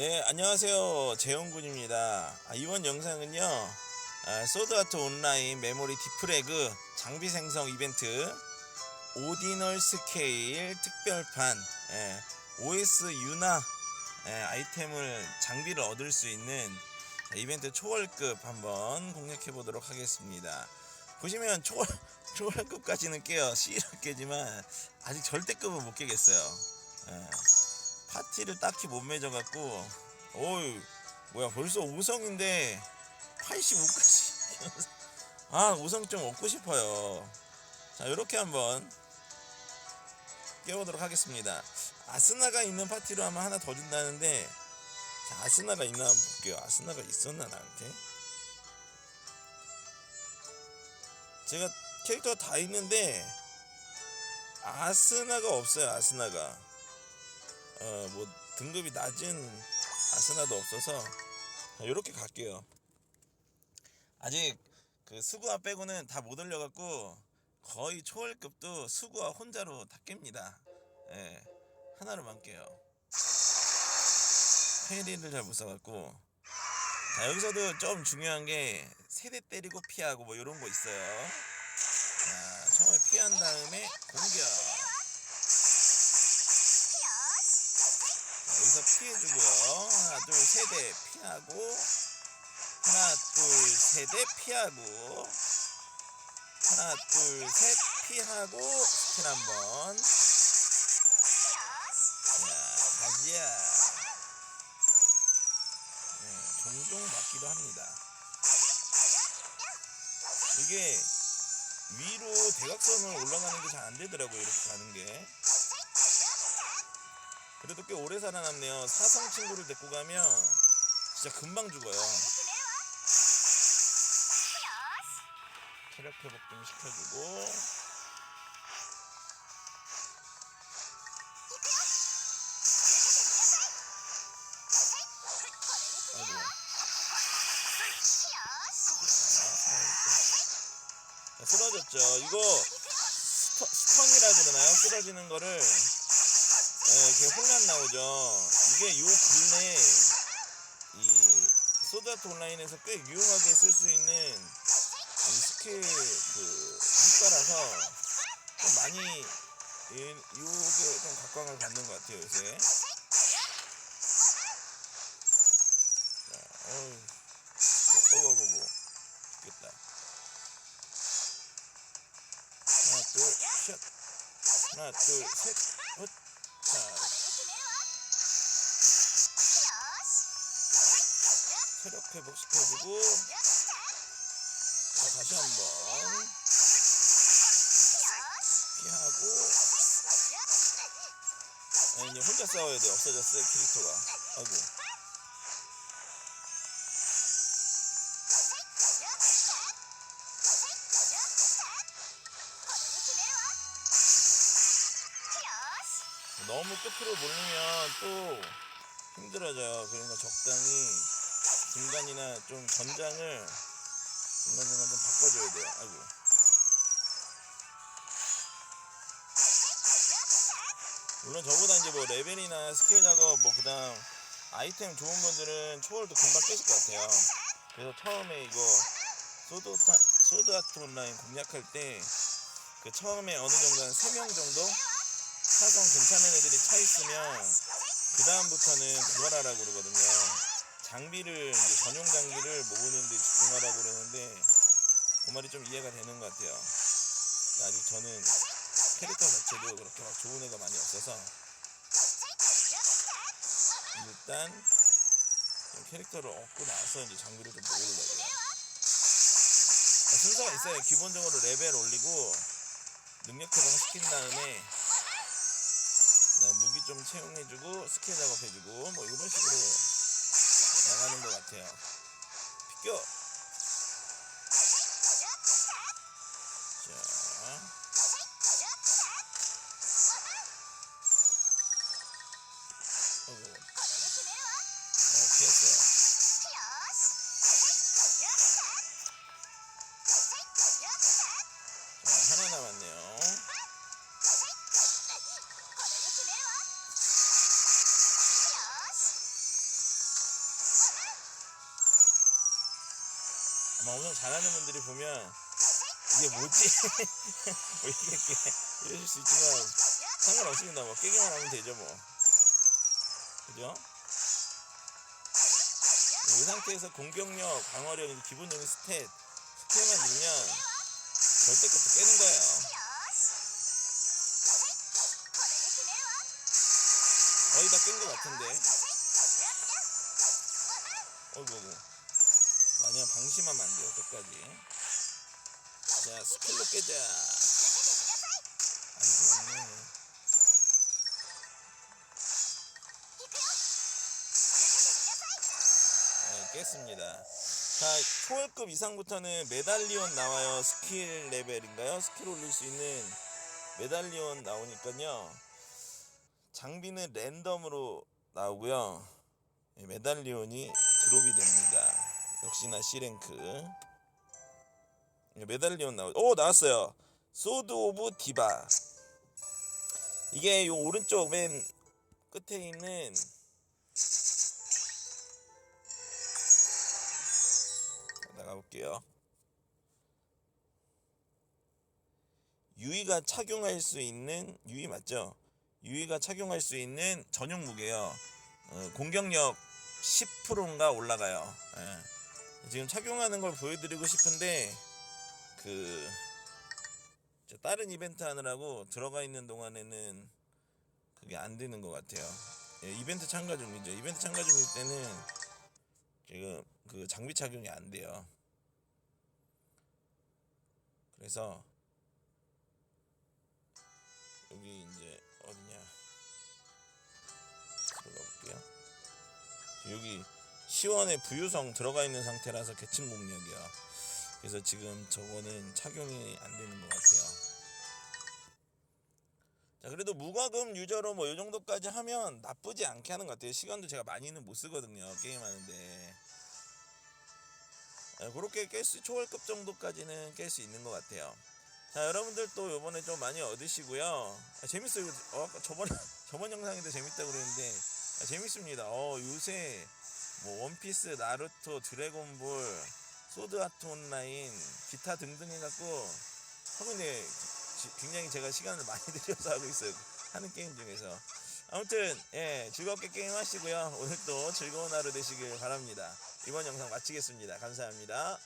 네, 안녕하세요. 재영군입니다. 아, 이번 영상은요, 아, 소드아트 온라인 메모리 디프레그 장비 생성 이벤트 오디널 스케일 특별판 예, OS 유나 예, 아이템을 장비를 얻을 수 있는 이벤트 초월급 한번 공략해 보도록 하겠습니다. 보시면 초월 초월급까지는 깨요. C를 깨지만 아직 절대급은 못 깨겠어요. 예. 파티를 딱히 못 맺어갖고 어이 뭐야 벌써 5성인데 85까지. 아 5성 좀 얻고 싶어요. 자 이렇게 한번 깨보도록 하겠습니다. 아스나가 있는 파티로 하면 하나 더 준다는데 자, 아스나가 있나 한번 볼게요. 아스나가 있었나 나한테? 제가 캐릭터가 다 있는데 아스나가 없어요 아스나가 어 뭐 등급이 낮은 아스나도 없어서 이렇게 갈게요. 아직 그 수구화 빼고는 다 못 올려갖고 거의 초월급도 수구화 혼자로 다 깹니다. 예, 하나로만 깨요. 페리를 잘 못 써갖고 자 여기서도 좀 중요한 게 세대 때리고 피하고 뭐 이런 거 있어요. 자 처음에 피한 다음에 공격. 여기서 피해주고요. 하나, 둘, 세 대 피하고 하나, 둘, 세 대 피하고 하나, 둘, 셋 피하고 스킬 한 번 자, 가지야 네, 종종 맞기도 합니다. 이게 위로 대각선을 올라가는 게 잘 안 되더라고요. 이렇게 가는 게. 그래도 꽤 오래 살아남네요. 사성 친구를 데리고 가면 진짜 금방 죽어요. 체력 회복 좀 시켜주고. 자, 쓰러졌죠. 이거 스턴이라 그러나요? 쓰러지는 거를 예, 이렇게 혼란 나오죠. 이게 요 근래 이 소드아트 온라인에서 꽤 유용하게 쓸 수 있는 이 스킬 그 효과라서 좀 많이 이, 요게 좀 각광을 받는 것 같아요 요새. 자, 어이, 어어어어, 죽겠다. 하나 둘 셋, 하나 둘 셋, 헛. 체력 회복 시켜주고. 자, 다시 한번. 피하고. 아, 이제 혼자 싸워야 돼. 없어졌어요 캐릭터가. 아이고. 너무 끝으로 몰리면 또 힘들어져요. 그러니까 적당히 중간이나 좀 전장을 중간중간 좀 바꿔줘야 돼요 아이고 물론 저보다 이제 뭐 레벨이나 스킬 작업 뭐 그다음 아이템 좋은 분들은 초월도 금방 깨실 것 같아요 그래서 처음에 이거 소드 소드 아트 온라인 공략할 때 그 처음에 어느 정도 한 3명 정도 사성 괜찮은 애들이 차 있으면 그 다음부터는 하라고 그러거든요. 장비를 전용 장비를 모으는 데 집중하라고 그러는데 그 말이 좀 이해가 되는 것 같아요. 아직 저는 캐릭터 자체도 그렇게 막 좋은 애가 많이 없어서 일단 좀 캐릭터를 얻고 나서 이제 장비를 좀 모으려고요. 순서가 있어요. 기본적으로 레벨 올리고 능력 개방 시킨 다음에 무기 좀 채용해주고 스킬 작업해주고 뭐 이런 식으로 나가는 것 같아요. 비껴. 아마 엄청 잘하는 분들이 보면 이게 뭐지? 왜 이렇게 깨? 이러실 수 있지만 상관없습니다. 뭐 깨기만 하면 되죠 뭐. 그죠? 이 상태에서 공격력, 방어력, 기본적인 스탯, 스탯만 넣으면 절대 것도 깨는 거예요. 거의 다 깬 것 같은데. 어이구, 어이구. 방심하면 안 돼요, 끝까지. 자, 스킬로 깨자. 안 되었네. 네, 깼습니다. 자, 초월급 이상부터는 메달리온 나와요. 스킬 레벨인가요? 스킬 올릴 수 있는 메달리온 나오니까요. 장비는 랜덤으로 나오고요. 예, 메달리온이 드롭이 됩니다. 역시나 C랭크. 예, 메달리온 나오. 오 나왔어요. 소드 오브 디바. 이게 요 오른쪽 맨 끝에 있는 나가볼게요. 유이가 착용할 수 있는 유이 맞죠? 유이가 착용할 수 있는 전용 무게요. 어, 공격력 10%인가 올라가요. 예. 지금 착용하는 걸 보여드리고 싶은데 그저 다른 이벤트 하느라고 들어가 있는 동안에는 그게 안 되는 것 같아요. 예, 이벤트 참가 중이죠. 이벤트 참가 중일 때는 지금 그 장비 착용이 안 돼요. 그래서 여기 이제 어디냐 들어가 볼게요. 여기 시원의 부유성 들어가 있는 상태라서 계층 공략이야. 그래서 지금 저거는 착용이 안 되는 것 같아요. 자 그래도 무과금 유저로 뭐 이 정도까지 하면 나쁘지 않게 하는 것 같아요. 시간도 제가 많이는 못 쓰거든요. 게임하는데. 예, 그렇게 깰 수 초월급 정도까지는 깰 수 있는 것 같아요. 자 여러분들 또 요번에 좀 많이 얻으시고요. 아, 재밌어요. 어, 저번 저번 영상에도 재밌다고 그랬는데 아, 재밌습니다. 어 요새 뭐 원피스, 나루토, 드래곤볼, 소드아트 온라인, 기타 등등 해갖고 하고 있는데 지- 굉장히 제가 시간을 많이 들여서 하고 있어요. 하는 게임 중에서. 아무튼 예 즐겁게 게임하시고요. 오늘도 즐거운 하루 되시길 바랍니다. 이번 영상 마치겠습니다. 감사합니다.